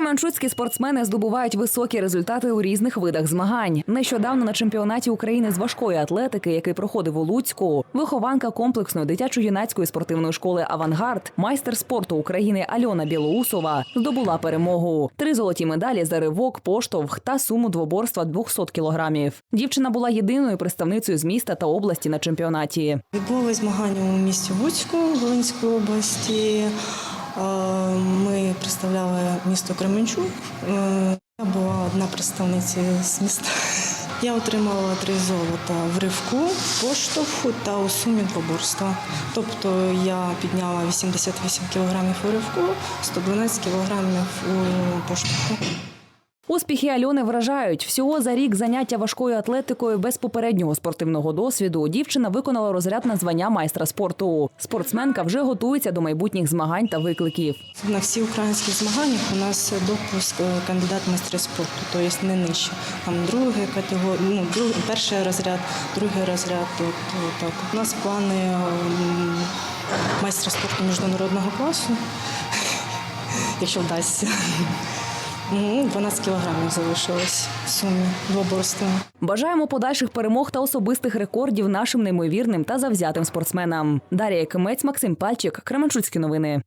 Кременчуцькі спортсмени здобувають високі результати у різних видах змагань. Нещодавно на чемпіонаті України з важкої атлетики, який проходив у Луцьку, вихованка комплексної дитячо-юнацької спортивної школи Авангард, майстер спорту України Альона Білоусова здобула перемогу. Три золоті медалі за ривок, поштовх та суму двоборства 200 кілограмів. Дівчина була єдиною представницею з міста та області на чемпіонаті. Відбулись змагання у місті Луцьку Волинської області. Ми представляли місто Кременчук. Е, Я була одна представниця з міста. Я отримала три золота в ривку, поштовху та у сумі двоборства. Тобто я підняла 88 кілограмів у ривку, 112 кілограмів у поштовху. Успіхи Альони вражають. Всього за рік заняття важкою атлетикою без попереднього спортивного досвіду дівчина виконала розряд на звання майстра спорту. Спортсменка вже готується до майбутніх змагань та викликів. На всі українські змагання у нас допуск е, кандидат в майстри спорту, тобто не нижче. Там другий категорія, ну, друг, перший розряд, другий розряд. Тобто, так. У нас плани майстра спорту міжнародного класу, якщо вдасться. Ну, 12 кілограмів залишилось в сумі двоборства. Бажаємо подальших перемог та особистих рекордів нашим неймовірним та завзятим спортсменам. Дарія Кимець, Максим Пальчик, Кременчуцькі новини.